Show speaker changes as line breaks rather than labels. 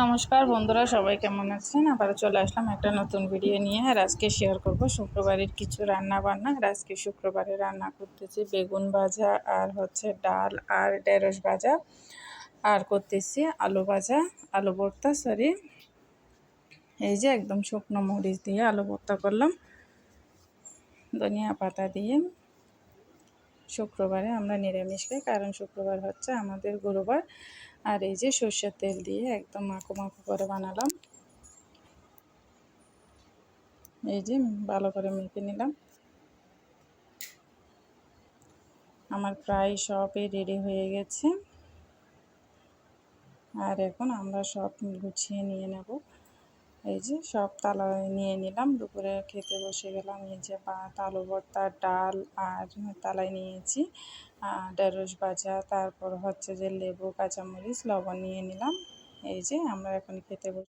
নমস্কার বন্ধুরা, সবাই কেমন আছেন? আবারও চলে আসলাম একটা নতুন ভিডিও নিয়ে। আর আজকে শেয়ার করব শুক্রবারের কিছু রান্না বান্না আর আজকে শুক্রবারে রান্না করতেছি বেগুন ভাজা আর হচ্ছে ডাল আর ঢেঁড়স ভাজা। আর করতেছি আলু ভাজা, আলু ভর্তা সরি এই যে একদম শুকনো মরিচ দিয়ে আলু ভর্তা করলাম। ধনিয়া পাতা দিয়ে। শুক্রবারে আমরা নিরামিষ খাই, কারণ শুক্রবার হচ্ছে আমাদের গুরুবার। আর এই যে সর্ষের তেল দিয়ে একদম মাখো মাখো করে বানালাম। এই যে ভালো করে মেখে নিলাম। আমার প্রায় সবই রেডি হয়ে গেছে। আর এখন আমরা সব গুছিয়ে নিয়ে নেব। এই যে সব তালা নিয়ে নিলাম, দুপুরে খেতে বসে গেলাম। এই যে ভাত আলু ভর্তা, ডাল আর তালাই নিয়েছি ঢেঁড়স ভাজা, তারপর হচ্ছে যে লেবু, কাঁচামরিচ, লবণ নিয়ে নিলাম। এই যে আমরা এখন খেতে বসে